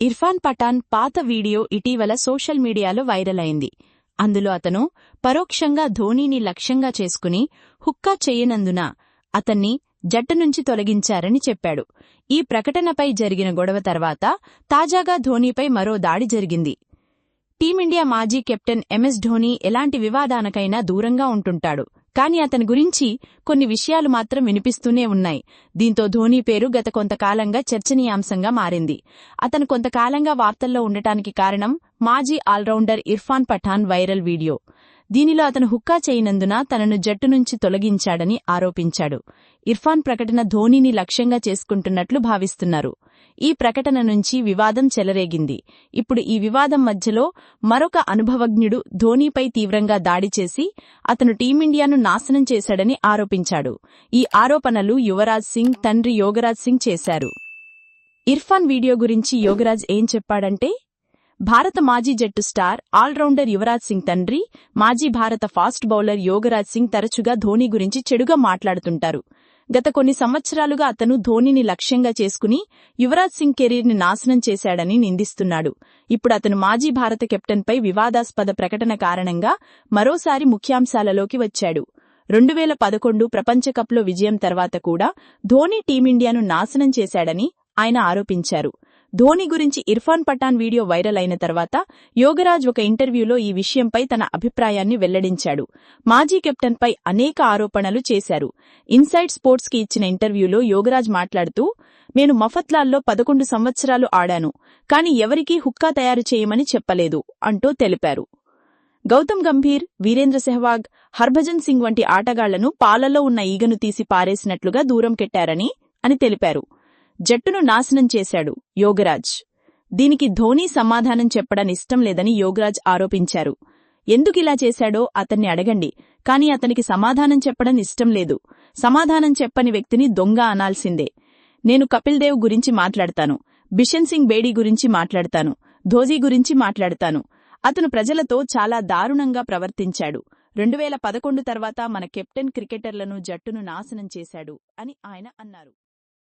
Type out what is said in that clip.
ఇర్ఫాన్ పఠాన్ పాత వీడియో ఇటీవల సోషల్ మీడియాలో వైరల్ అయింది. అందులో అతను పరోక్షంగా ధోనీని లక్ష్యంగా చేసుకుని హుక్కా చేయనందున అతన్ని జట్టు నుంచి తొలగించారని చెప్పాడు. ఈ ప్రకటనపై జరిగిన గొడవ తర్వాత తాజాగా ధోనీపై మరో దాడి జరిగింది. టీమిండియా మాజీ కెప్టెన్ ఎంఎస్ ధోనీ ఎలాంటి వివాదానికైనా దూరంగా ఉంటుంటాడు. కానీ అతని గురించి కొన్ని విషయాలు మాత్రం వినిపిస్తూనే ఉన్నాయి. దీంతో ధోనీ పేరు గత కొంతకాలంగా చర్చనీయాంశంగా మారింది. అతను కొంతకాలంగా వార్తల్లో ఉండటానికి కారణం మాజీ allrounder Irfan Pathan viral video. దీనిలో అతను హుక్కా చేయనందున తనను జట్టు నుంచి తొలగించాడని ఆరోపించాడు. ఇర్ఫాన్ ప్రకటన ధోనీని లక్ష్యంగా చేసుకుంటున్నట్లు భావిస్తున్నారు. ఈ ప్రకటన నుంచి వివాదం చెలరేగింది. ఇప్పుడు ఈ వివాదం మధ్యలో మరొక అనుభవజ్ఞుడు ధోనీపై తీవ్రంగా దాడి చేసి అతను టీమిండియాను నాశనం చేశాడని ఆరోపించాడు. ఈ ఆరోపణలు యువరాజ్ సింగ్ తండ్రి యోగరాజ్ సింగ్ చేశారు. ఇర్ఫాన్ వీడియో గురించి యోగరాజ్ ఏం చెప్పాడంటే భారత మాజీ జట్టు స్టార్ ఆల్రౌండర్ యువరాజ్ సింగ్ తండ్రి మాజీ భారత ఫాస్ట్ బౌలర్ యోగరాజ్ సింగ్ తరచుగా ధోనీ గురించి చెడుగా మాట్లాడుతుంటారు. గత కొన్ని సంవత్సరాలుగా అతను ధోనిని లక్ష్యంగా చేసుకుని యువరాజ్ సింగ్ కెరీర్ని నాశనం చేశాడని నిందిస్తున్నాడు. ఇప్పుడు అతను మాజీ భారత కెప్టెన్పై వివాదాస్పద ప్రకటన కారణంగా మరోసారి ముఖ్యాంశాలలోకి వచ్చాడు. రెండు వేల పదకొండు ప్రపంచకప్లో విజయం తర్వాత కూడా ధోని టీమిండియాను నాశనం చేశాడని ఆయన ఆరోపించారు. ధోని గురించి ఇర్ఫాన్ పఠాన్ వీడియో వైరల్ అయిన తర్వాత యోగరాజ్ ఒక ఇంటర్వ్యూలో ఈ విషయంపై తన అభిప్రాయాన్ని వెల్లడించాడు. మాజీ కెప్టెన్పై అనేక ఆరోపణలు చేశారు. ఇన్సైడ్ స్పోర్ట్స్కి ఇచ్చిన ఇంటర్వ్యూలో యోగరాజ్ మాట్లాడుతూ నేను మఫత్లాల్లో పదకొండు సంవత్సరాలు ఆడాను కాని ఎవరికీ హుక్కా తయారు చేయమని చెప్పలేదు అంటూ తెలిపారు. గౌతమ్ గంభీర్ వీరేంద్ర సెహ్వాగ్ హర్భజన్ సింగ్ వంటి ఆటగాళ్ళను పాలలో ఉన్న ఈగను తీసి పారేసినట్లుగా దూరం కెట్టారని అని తెలిపారు. జట్టును నాశనం చేశాడు యోగరాజ్. దీనికి ధోనీ సమాధానం చెప్పడం ఇష్టం లేదని యోగరాజ్ ఆరోపించారు. ఎందుకిలా చేశాడో అతన్ని అడగండి కాని అతనికి సమాధానం చెప్పడం ఇష్టం లేదు. సమాధానం చెప్పని వ్యక్తిని దొంగ అనాల్సిందే. నేను కపిల్ దేవ్ గురించి మాట్లాడతాను బిషన్ సింగ్ బేడీ గురించి మాట్లాడతాను ధోజీ గురించి మాట్లాడతాను. అతను ప్రజలతో చాలా దారుణంగా ప్రవర్తించాడు. రెండు వేల పదకొండు తర్వాత మన కెప్టెన్ క్రికెటర్లను జట్టును నాశనం చేశాడు అని ఆయన అన్నారు.